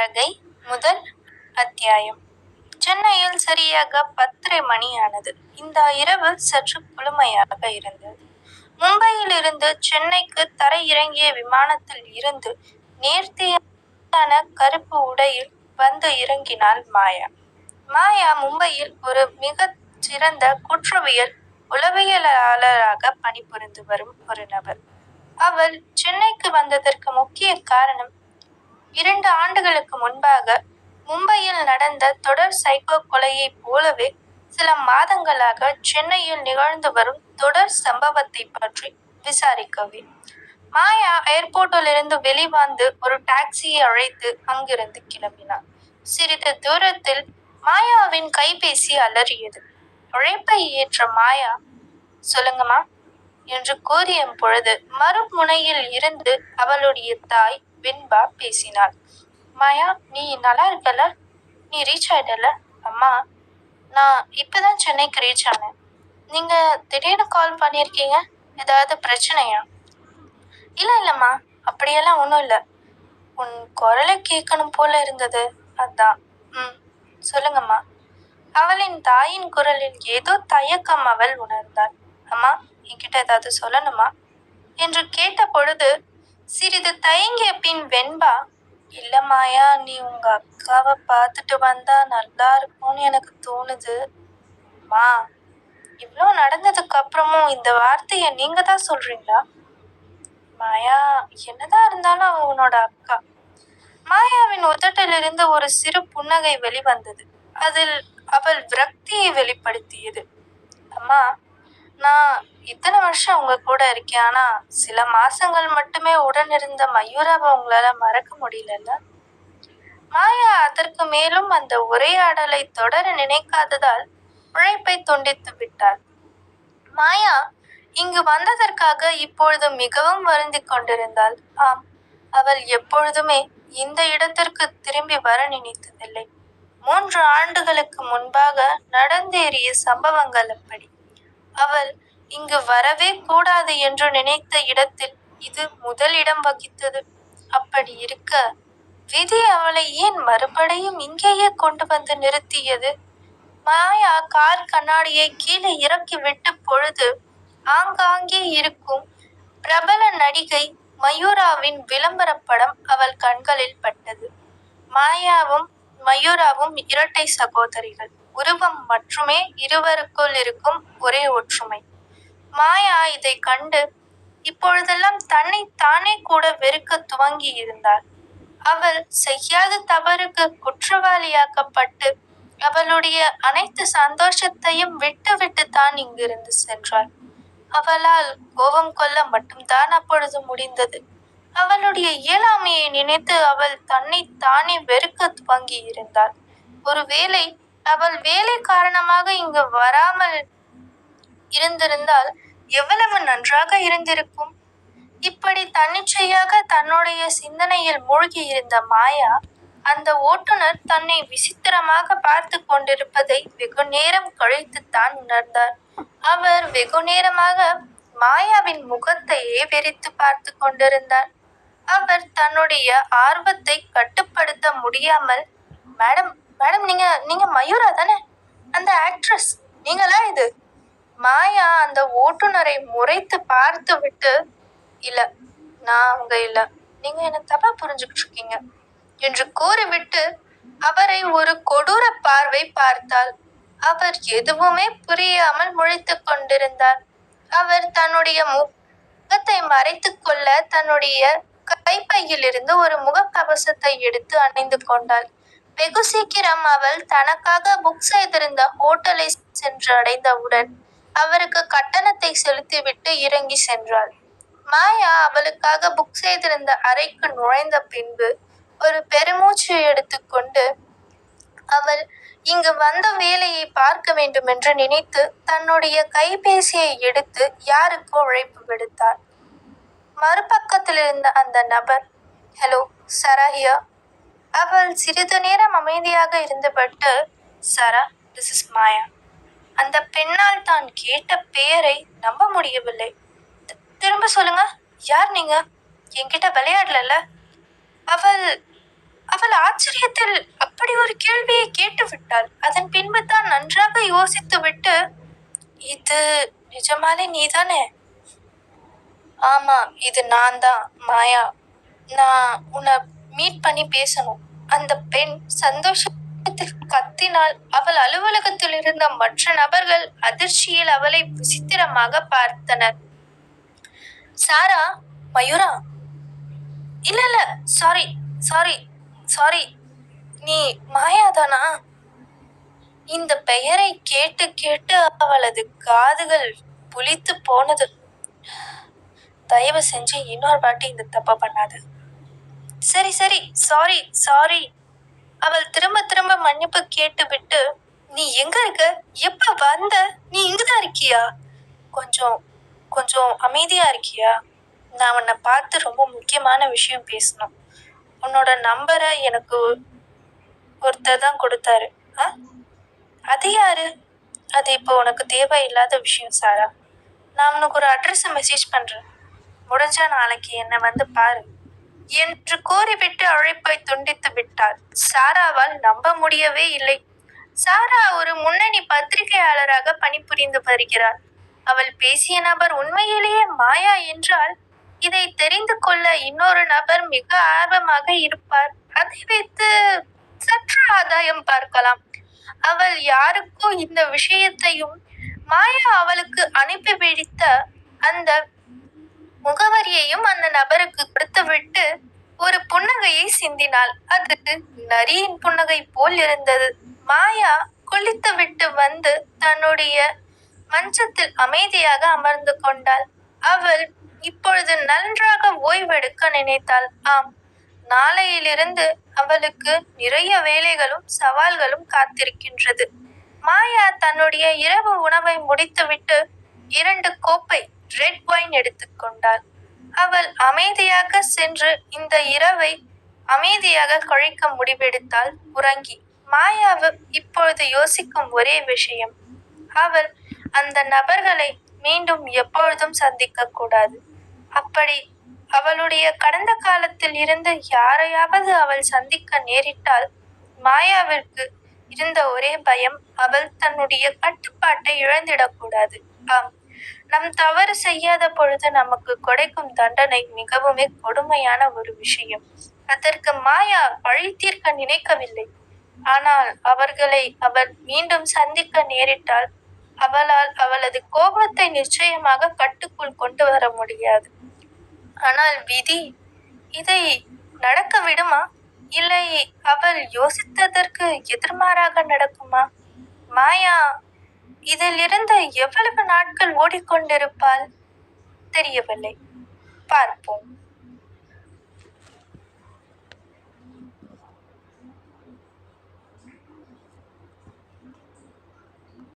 தாரகை முதல் அத்தியாயம். சென்னையில் சரியாக பத்தரை மணியானது. இந்த இரவு சற்று குளுமையாக இருந்தது. மும்பையில் இருந்து சென்னைக்கு தரையிறங்கிய விமானத்தில் இருந்து நேர்த்தியான கருப்பு உடையில் வந்து இறங்கினாள் மாயா. மாயா மும்பையில் ஒரு மிக சிறந்த குற்றவியல் உளவியலாளராக பணிபுரிந்து வரும் ஒரு நபர். அவள் சென்னைக்கு வந்ததற்கு முக்கிய காரணம் இரண்டு ஆண்டுகளுக்கு முன்பாக மும்பையில் நடந்த தொடர் சைக்கோ கொலையைப் போலவே சில மாதங்களாக சென்னையில் நிகழ்ந்து வரும் தொடர் சம்பவத்தை பற்றி விசாரிக்கவே. மாயா ஏர்போர்ட்டிலிருந்து வெளிவந்து ஒரு டாக்ஸியை அழைத்து அங்கிருந்து கிளம்பினார் சிறிது தூரத்தில் மாயாவின் கைபேசி அலறியது. உழைப்பை ஏற்ற மாயா சொல்லுங்கம்மா என்று கூறிய பொழுது மறுமுனையில் இருந்து அவளுடைய தாய் வெண்பா பேசினாள். மாயா நீ நல்லா இருக்கல நீ ரீச் ஆயிட்டல அம்மா நான் இப்போதான் சென்னைக்கு ரீச் ஆனேன். நீங்க திடீர்னு கால் பண்ணியிருக்கீங்க? ஏதாவது பிரச்சனையா? இல்லை இல்லைம்மா. அப்படியெல்லாம் ஒன்றும் இல்லை. உன் குரலை கேட்கணும் போல இருந்தது. அதான். ம். சொல்லுங்கம்மா. அவளின் தாயின் குரலில் ஏதோ தயக்கம் அவள் உணர்ந்தாள். அம்மா என்கிட்ட ஏதாவது சொல்லணுமா? என்று கேட்ட பொழுது சிறிது தயங்கிய பின் வெண்பா இல்ல மாயா நீ உங்க அக்காவை பார்த்துட்டு வந்தா நல்லா இருக்கும்னு எனக்கு தோணுது. மா இவ்வளோ நடந்ததுக்கு அப்புறமும் இந்த வார்த்தையை நீங்க தான் சொல்றீங்களா? மாயா என்னதான் இருந்தாலும் அவ உன்னோட அக்கா. மாயாவின் உதட்டிலிருந்து ஒரு சிறு புன்னகை வெளிவந்தது. அதில் அவள் விரக்தியை வெளிப்படுத்தியது. அம்மா நான் இத்தனை வருஷம் உங்க கூட இருக்கேன். ஆனா சில மாசங்கள் மட்டுமே உடன் இருந்த மயூராவை உங்களால மறக்க முடியலல்ல? மாயா அதற்கு மேலும் அந்த உரையாடலை தொடர நினைக்காததால் உழைப்பை துண்டித்து விட்டாள். மாயா இங்கு வந்ததற்காக இப்பொழுது மிகவும் வருந்திக் கொண்டிருந்தாள். ஆம் அவள் எப்பொழுதுமே இந்த இடத்திற்கு திரும்பி வர நினைத்ததில்லை. மூன்று ஆண்டுகளுக்கு முன்பாக நடந்தேறிய சம்பவங்கள் அப்படி. அவள் இங்கு வரவே கூடாது என்று நினைத்த இடத்தில் இது முதலிடம் வகித்தது. அப்படி இருக்க விதி அவளை ஏன் மறுபடியும் இங்கேயே கொண்டு வந்து நிறுத்தியது? மாயா கார் கண்ணாடியை கீழே இறக்கிவிட்ட பொழுது ஆங்காங்கே இருக்கும் பிரபல நடிகை மயூராவின் விளம்பர படம் அவள் கண்களில் பட்டது. மாயாவும் மயூராவும் இரட்டை சகோதரிகள். உருவம் மட்டுமே இருவருக்குள் இருக்கும் ஒரே ஒற்றுமை. மாயா இதை கண்டு இப்பொழுதெல்லாம் தன்னை தானே கூட வெறுக்க துவங்கி இருந்தாள் அவள் செய்யாத தவறுக்கு குற்றவாளியாக்கப்பட்டு அவளுடைய அனைத்து சந்தோஷத்தையும் விட்டு விட்டு தான் இங்கிருந்து சென்றாள். அவளால் கோபம் கொள்ள மட்டும்தான் அப்பொழுது முடிந்தது. அவளுடைய இயலாமையை நினைத்து அவள் தன்னை தானே வெறுக்க துவங்கி இருந்தாள் ஒருவேளை அவள் வேலை காரணமாக இங்கு வராமல் இருந்திருந்தால் எவ்வளவு நன்றாக இருந்திருக்கும்? இப்படி தன்னிச்சையாக தன்னுடைய சிந்தனையில் மூழ்கி இருந்த மாயா அந்த ஓட்டுநர் தன்னை விசித்திரமாக பார்த்து கொண்டிருப்பதை வெகு நேரம் கழித்து தான் உணர்ந்தார். அவர் வெகு நேரமாக மாயாவின் முகத்தையே வெறித்து பார்த்து கொண்டிருந்தார். அவர் தன்னுடைய ஆர்வத்தை கட்டுப்படுத்த முடியாமல் மேடம் மேடம் நீங்க நீங்க மயூரா தானே? அந்த ஆக்ட்ரஸ் நீங்களா இது? மாயா அந்த ஓட்டுநரை முறைத்து பார்த்து விட்டு இல்ல நான் அவங்க இல்ல. நீங்க என்ன தப்பா புரிஞ்சுக்கிட்டு இருக்கீங்க? என்று கூறிவிட்டு அவரை ஒரு கொடூர பார்வை பார்த்தாள். அவர் எதுவுமே புரியாமல் முழித்து கொண்டிருந்தார். அவர் தன்னுடைய முகத்தை மறைத்து கொள்ள தன்னுடைய கைப்பையிலிருந்து ஒரு முகக்கவசத்தை எடுத்து அணிந்து கொண்டாள். வெகு சீக்கிரம் அவள் தனக்காக புக் செய்திருந்த ஹோட்டலை சென்று அடைந்தவுடன் அவருக்கு கட்டணத்தை செலுத்திவிட்டு இறங்கி சென்றாள். மாயா அவளுக்காக புக் செய்திருந்த அறைக்கு நுழைந்த பின்பு ஒரு பெருமூச்சு எடுத்துக்கொண்டு அவள் இங்கு வந்த வேலையை பார்க்க வேண்டும் என்று நினைத்து தன்னுடைய கைபேசியை எடுத்து யாருக்கோ உழைப்பு விடுத்தார் மறுபக்கத்தில் இருந்த அந்த நபர் ஹலோ சரஹியா அவள் சிறிது நேரம் அமைதியாக இருந்துபட்டு சரா திஸ் இஸ் மாயா. அந்த பெண்ணால் தான் கேட்ட பெயரை நம்ப முடியவில்லை. திரும்ப சொல்லுங்க யார் நீங்க? என்கிட்ட விளையாடலல்ல. அவள் அவள் ஆச்சரியத்தில் அப்படி ஒரு கேள்வியை கேட்டு விட்டாள் அதன் பின்பு தான் நன்றாக யோசித்து விட்டு இது நிஜமாலே நீதானே? ஆமா இது நான் தான் மாயா. நான் உன்னை மீட் பண்ணி பேசணும். அந்த பெண் சந்தோஷத்தில் கத்தினால் அவள் அலுவலகத்தில் இருந்த மற்ற நபர்கள் அதிர்ச்சியில் அவளை விசித்திரமாக பார்த்தனர். சாரா மயூரா? இல்ல இல்ல சாரி சாரி சாரி நீ மாயாதானா? இந்த பெயரை கேட்டு கேட்டு அவளது காதுகள் புளித்து போனது. தயவு செஞ்சு இன்னொரு வாட்டி இந்த தப்பை பண்ணாது. சரி சரி. சாரி சாரி அவள் திரும்ப திரும்ப மன்னிப்பு கேட்டுவிட்டு நீ எங்க இருக்க? எப்ப வந்த? நீ இங்கதான் இருக்கியா? கொஞ்சம் கொஞ்சம் அமைதியா இருக்கியா? நான் உன்னை பார்த்து ரொம்ப முக்கியமான விஷயம் பேசணும். உன்னோட நம்பரை எனக்கு ஒருத்தர் தான் கொடுத்தாரு. ஆ? அது யாரு? அது இப்போ உனக்கு தேவையில்லாத விஷயம் சாரா. நான் உனக்கு ஒரு அட்ரஸை மெசேஜ் பண்ணுறேன் முடிஞ்சா நாளைக்கு என்னை வந்து பாரு. என்று கூறிவிட்டு அழைப்பை துண்டித்து விட்டாள் சாராவால் நம்ப முடியவே இல்லை. சாரா ஒரு முன்னணி பத்திரிகையாளராக பணிபுரிந்து வருகிறார். அவள் பேசிய நபர் உண்மையிலேயே மாயா என்றால் இதை தெரிந்து கொள்ள இன்னொரு நபர் மிக ஆர்வமாக இருப்பார். அதை வைத்து சற்று ஆதாயம் பார்க்கலாம். அவள் யாருக்கோ இந்த விஷயத்தையும் மாயா அவளுக்கு அனுப்பி வைத்த அந்த முகவரியையும் அந்த நபருக்கு கொடுத்துவிட்டு ஒரு புன்னகையை சிந்தினாள். அது நரியின் புன்னகை போல் இருந்தது. மாயா குளித்துவிட்டு வந்து தன்னுடைய மஞ்சத்தில் அமைதியாக அமர்ந்து கொண்டாள். அவள் இப்பொழுது நன்றாக ஓய்வெடுக்க நினைத்தாள். ஆம் நாளையிலிருந்து அவளுக்கு நிறைய வேலைகளும் சவால்களும் காத்திருக்கின்றது. மாயா தன்னுடைய இரவு உணவை முடித்துவிட்டு இரண்டு கோப்பை ரெட் ஒயின் எடுத்துக்கொண்டாள் அவள் அமைதியாக சென்று இந்த இரவை அமைதியாக கழிக்க முடிவெடுத்தாள் உறங்கி மாயாவு இப்பொழுது யோசிக்கும் ஒரே விஷயம். அவள் அந்த நபர்களை மீண்டும் எப்பொழுதும் சந்திக்க கூடாது. அப்படி அவளுடைய கடந்த காலத்தில் இருந்து யாரையாவது அவள் சந்திக்க நேரிட்டால் மாயாவிற்கு இருந்த ஒரே பயம் அவள் தன்னுடைய கட்டுப்பாட்டை இழந்திடக்கூடாது ஆம். நம் தவறு செய்யாத பொழுது நமக்கு கிடைக்கும் தண்டனை மிகவுமே கொடுமையான ஒரு விஷயம். அதற்கு மாயா பழி தீர்க்க நினைக்கவில்லை. ஆனால் அவர்களை அவள் மீண்டும் சந்திக்க நேரிட்டால் அவளால் அவளது கோபத்தை நிச்சயமாக கட்டுக்குள் கொண்டு வர முடியாது. ஆனால் விதி இதை நடக்க விடுமா? இல்லை அவள் யோசித்ததற்கு எதிர்மாறாக நடக்குமா? மாயா இதிலிருந்து எவ்வளவு நாட்கள் ஓடிக்கொண்டிருப்பாள்? தெரியவில்லை. பார்ப்போம்.